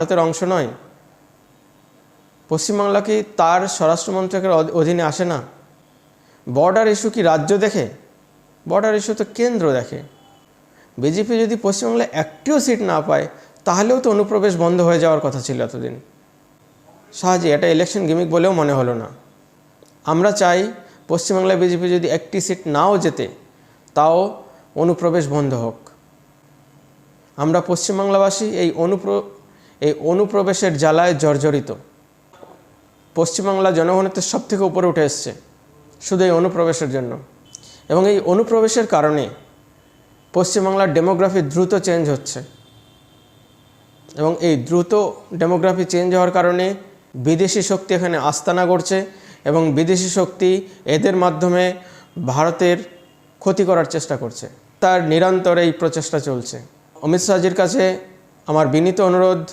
ভারতের অংশ নয়। পশ্চিমবাংলা কি তার স্বরাষ্ট্র মন্ত্রকের অধীনে আসে না? বর্ডার ইস্যু কি রাজ্য দেখে? বর্ডার ইস্যু তো কেন্দ্র দেখে। বিজেপি যদি পশ্চিমবাংলায় একটিও সিট না পায়, তাহলেও তো অনুপ্রবেশ বন্ধ হয়ে যাওয়ার কথা ছিল এতদিন। সাহায্যে এটা ইলেকশন গিমিক বলেও মনে হলো না। আমরা চাই পশ্চিমবাংলায় বিজেপি যদি একটি সিট নাও যেতে তাও অনুপ্রবেশ বন্ধ হোক। আমরা পশ্চিমবাংলাবাসী এই অনুপ্র এই অনুপ্রবেশের জ্বালায় জর্জরিত। পশ্চিমবাংলা জনগণের সব থেকে উপরে উঠে এসছে, শুধু এই অনুপ্রবেশের জন্য। এবং এই অনুপ্রবেশের কারণে পশ্চিমবাংলার ডেমোগ্রাফি দ্রুত চেঞ্জ হচ্ছে। এবং এই দ্রুত ডেমোগ্রাফি চেঞ্জ হওয়ার কারণে বিদেশি শক্তি এখানে আস্তানা করছে এবং বিদেশি শক্তি এদের মাধ্যমে ভারতের ক্ষতি করার চেষ্টা করছে। তার নিরন্তর এই প্রচেষ্টা চলছে। অমিত শাহজির কাছে আমার বিনীত অনুরোধ